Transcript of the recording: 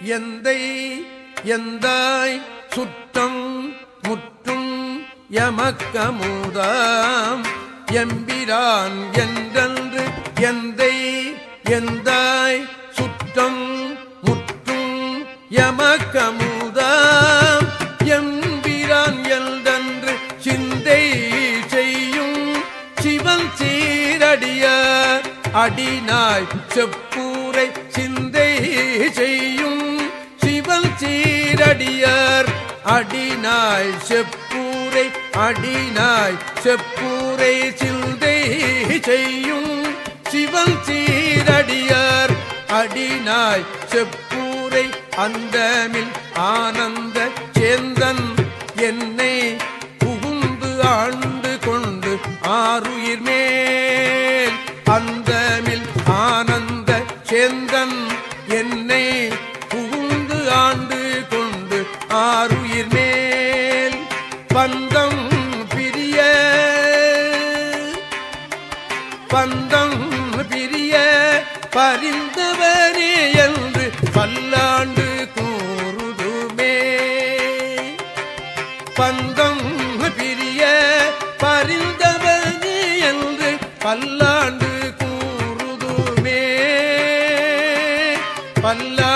எந்தை எந்தாய் சுத்தம் முற்றும் எமக்கமுதாம் எம்பிரான் என்றன்று எந்தை எந்தாய் சுத்தம் முற்றும் எமக்கமுதாம் எம்பிரான் என்றன்று சிந்தை செய்யும் சிவன் சீரடிய அடினாய் செப்பூரை சிந்தை செய்யும். அடியார் அடிநாய் செப்பூரை அடிநாய் செப்பூரை சிந்தை செய்யும் சிவன் சீரடியார். அடிநாய் செப்பூரை அந்தமில் ஆனந்த சேந்தன் என்னை புகுந்து ஆண்டு கொண்டு ஆறுயிர் மேல் அந்தமில் ஆனந்த சேந்தன் என்னை புகுந்து ஆண்டு ஆறுயிர் மேல் பந்தம் பிரிய. பந்தம் பிரிய பரிந்தவரே என்று பல்லாண்டு கூறுதுமே. பந்தம் பிரிய பரிந்தவரே என்று பல்லாண்டு கூறுதுமே. பல்லா